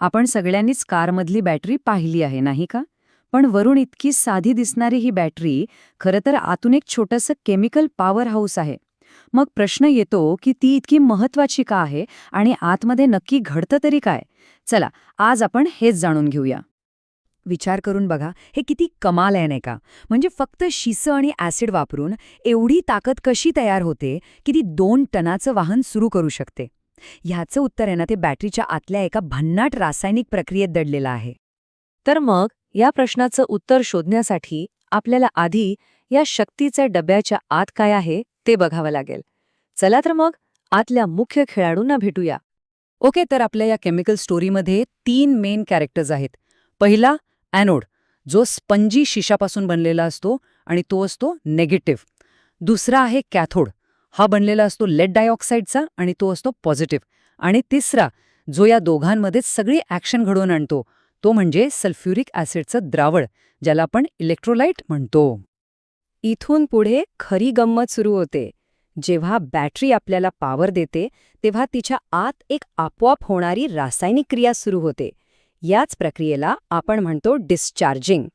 आपण सगळ्यांनीच कारमधली बॅटरी पाहिली आहे नाही का? पण वरून इतकी साधी दिसणारी ही बॅटरी खरं तर आतून एक छोटंसं केमिकल पॉवर हाऊस आहे. मग प्रश्न येतो की ती इतकी महत्वाची का आहे आणि आतमध्ये नक्की घडतं तरी काय? चला आज आपण हेच जाणून घेऊया. विचार करून बघा हे किती कमाल आहे नाही का? म्हणजे फक्त शिसं आणि ॲसिड वापरून एवढी ताकद कशी तयार होते की ती दोन टनाचं वाहन सुरू करू शकते? ह्याचं उत्तर आहे ना ते बॅटरीच्या आतल्या एका भन्नाट रासायनिक प्रक्रियेत दडलेलं आहे. तर मग या प्रश्नाचं उत्तर शोधण्यासाठी आपल्याला आधी या शक्तीच्या डब्याच्या आत काय आहे ते बघावं लागेल. चला तर मग आतल्या मुख्य खेळाडूंना भेटूया. ओके तर आपल्या या केमिकल स्टोरीमध्ये तीन मेन कॅरेक्टर्स आहेत. पहिला ॲनोड जो स्पंजी शिशापासून बनलेला असतो आणि तो असतो नेगेटिव्ह. दुसरा आहे कॅथोड हा बनलेला असतो लेड डायऑक्साईडचा आणि तो असतो पॉझिटिव्ह. आणि तिसरा जो या दोघांमध्ये सगळी ॲक्शन घडवून आणतो तो म्हणजे सल्फ्युरिक ॲसिडचं द्रावण ज्याला आपण इलेक्ट्रोलाइट म्हणतो. इथून पुढे खरी गंमत सुरू होते. जेव्हा बॅटरी आपल्याला पॉवर देते तेव्हा तिच्या आत एक आपोआप होणारी रासायनिक क्रिया सुरू होते. याच प्रक्रियेला आपण म्हणतो डिस्चार्जिंग.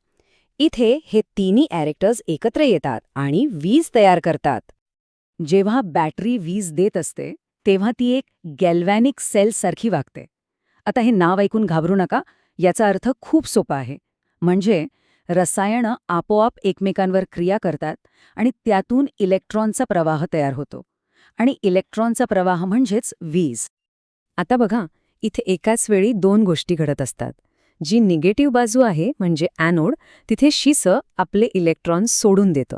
इथे हे तिन्ही ॲरेक्टर्स एकत्र येतात आणि वीज तयार करतात. जेव्हा बॅटरी वीज देत असते तेव्हा ती एक गॅल्वॅनिक सेलसारखी वागते. आता हे नाव ऐकून घाबरू नका याचा अर्थ खूप सोपा आहे. म्हणजे रसायनं आपोआप एकमेकांवर क्रिया करतात आणि त्यातून इलेक्ट्रॉनचा प्रवाह तयार होतो. आणि इलेक्ट्रॉनचा प्रवाह म्हणजेच वीज. आता बघा इथे एकाच वेळी दोन गोष्टी घडत असतात. जी निगेटिव्ह बाजू आहे म्हणजे ॲनोड तिथे शिसं आपले इलेक्ट्रॉन सोडून देतं.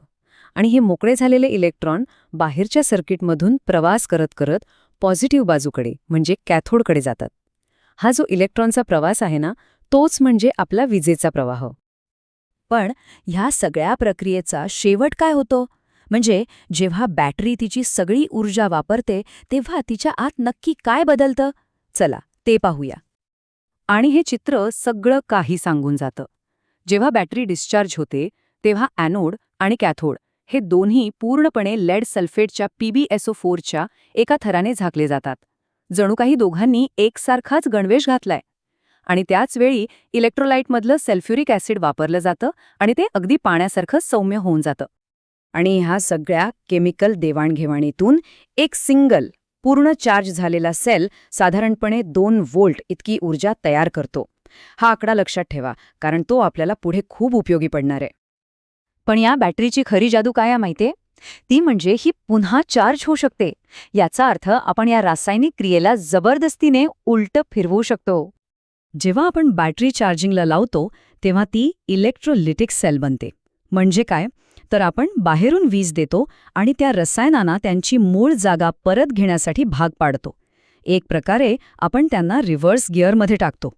आणि हे मोकळे झालेले इलेक्ट्रॉन बाहेरच्या सर्किटमधून प्रवास करत करत पॉझिटिव्ह बाजूकडे म्हणजे कॅथोडकडे जातात. हा जो इलेक्ट्रॉनचा प्रवास आहे ना तोच म्हणजे आपला विजेचा प्रवाह. पण ह्या सगळ्या प्रक्रियेचा शेवट काय होतो? म्हणजे जेव्हा बॅटरी तिची सगळी ऊर्जा वापरते तेव्हा तिच्या आत नक्की काय बदलतं? चला ते पाहूया. आणि हे चित्र सगळं काही सांगून जातं. जेव्हा बॅटरी डिस्चार्ज होते तेव्हा ॲनोड आणि कॅथोड हे दोन्ही पूर्णपणे लेड सल्फेटच्या पीबीएसओ फोरच्या एका थराने झाकले जातात. जणू काही दोघांनी एकसारखाच गणवेश घातलाय. आणि त्याच वेळी इलेक्ट्रोलाइटमधलं सल्फ्युरिक ॲसिड वापरलं जातं आणि ते अगदी पाण्यासारखं सौम्य होऊन जातं. आणि ह्या सगळ्या केमिकल देवाणघेवाणीतून एक सिंगल पूर्ण चार्ज झालेला सेल साधारणपणे दोन व्होल्ट इतकी ऊर्जा तयार करतो. हा आकडा लक्षात ठेवा कारण तो आपल्याला पुढे खूप उपयोगी पडणार आहे. पण या बॅटरीची खरी जादू काय आहे माहितीये? ती म्हणजे ही पुन्हा चार्ज होऊ शकते. याचा अर्थ आपण या रासायनिक क्रियेला जबरदस्तीने उलट फिरवू शकतो. जेव्हा आपण बॅटरी चार्जिंगला लावतो तेव्हा ती इलेक्ट्रोलिटिक सेल बनते. म्हणजे काय? तर आपण बाहेरून वीज देतो आणि त्या रसायनांना त्यांची मूळ जागा परत घेण्यासाठी भाग पाडतो. एक प्रकारे आपण त्यांना रिव्हर्स गिअरमध्ये टाकतो.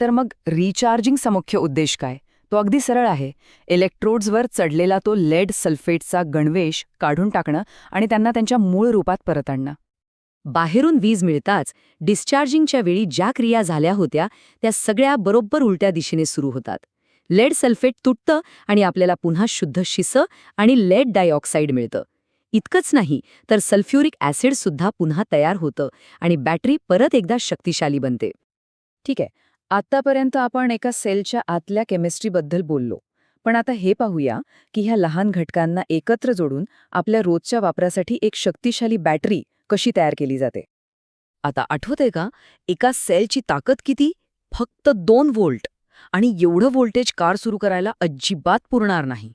तर मग रिचार्जिंगचा मुख्य उद्देश काय? तो अगदी सरळ आहे. इलेक्ट्रोड्सवर चढलेला तो लेड सल्फेटचा गणवेश काढून टाकणं आणि त्यांना त्यांच्या मूळ रूपात परत आणणं. बाहेरून वीज मिळताच डिस्चार्जिंगच्या वेळी ज्या क्रिया झाल्या होत्या त्या सगळ्या बरोबर उलट्या दिशेने सुरू होतात. लेड सल्फेट तुटतं आणि आपल्याला पुन्हा शुद्ध शिसं आणि लेड डायऑक्साईड मिळतं. इतकंच नाही तर सल्फ्युरिक ऍसिडसुद्धा पुन्हा तयार होतं आणि बॅटरी परत एकदा शक्तिशाली बनते. ठीक आहे आतापर्यंत आपण एका सेलच्या आतल्या केमिस्ट्रीबद्दल बोललो. पण आता हे पाहूया की ह्या लहान घटकांना एकत्र जोडून आपल्या रोजच्या वापरासाठी एक शक्तिशाली बॅटरी कशी तयार केली जाते. आता आठवते का? एका सेलची ताकद किती? फक्त दोन व्होल्ट. आणि एवढं व्होल्टेज कार सुरू करायला अजिबात पुरणार नाही.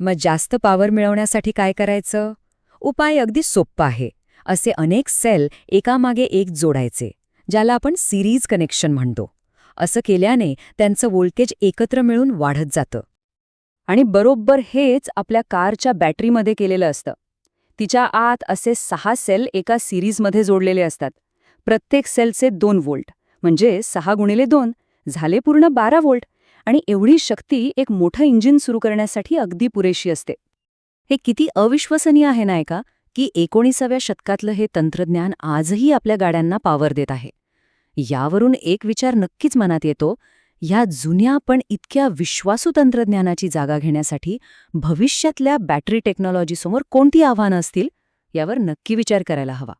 मग जास्त पॉवर मिळवण्यासाठी काय करायचं? उपाय अगदी सोप्पा आहे. असे अनेक सेल एकामागे एक जोडायचे ज्याला आपण सिरीज कनेक्शन म्हणतो. असं केल्याने त्यांचं वोल्टेज एकत्र मिळून वाढत जातं. आणि बरोबर हेच आपल्या कारच्या बॅटरीमध्ये केलेलं असतं. तिच्या आत असे सहा सेल एका सिरीजमध्ये जोडलेले असतात. प्रत्येक सेलचे दोन वोल्ट म्हणजे सहा गुणिले दोन झाले पूर्ण बारा वोल्ट आणि एवढी शक्ती एक मोठं इंजिन सुरू करण्यासाठी अगदी पुरेशी असते. हे किती अविश्वसनीय आहे ना की एकोणीसाव्या शतकातलं हे तंत्रज्ञान आजही आपल्या गाड्यांना पावर देत आहे. यावरून एक विचार नक्कीच मनात येतो. ह्या जुन्या पण इतक्या विश्वासू तंत्रज्ञानाची जागा घेण्यासाठी भविष्यातल्या बॅटरी टेक्नॉलॉजीसमोर कोणती आव्हानं असतील? यावर नक्की विचार करायला हवा.